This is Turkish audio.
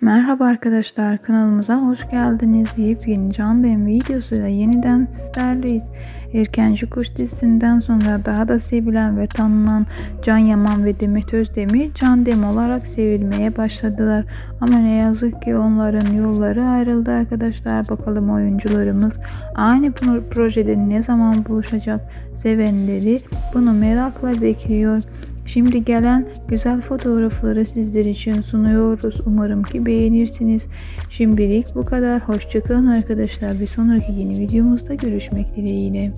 Merhaba arkadaşlar kanalımıza hoş geldiniz. Yepyeni Can Dem videosuyla yeniden sizlerleyiz. Erkenci Kuş dizisinden sonra daha da sevilen ve tanınan Can Yaman ve Demet Özdemir Can Dem olarak sevilmeye başladılar. Ama ne yazık ki onların yolları ayrıldı arkadaşlar. Bakalım oyuncularımız aynı pro- projede ne zaman buluşacak sevenleri bunu merakla bekliyor. Şimdi gelen güzel fotoğrafları sizler için sunuyoruz. Umarım ki beğenirsiniz. Şimdilik bu kadar. Hoşçakalın arkadaşlar. Bir sonraki yeni videomuzda görüşmek dileğiyle.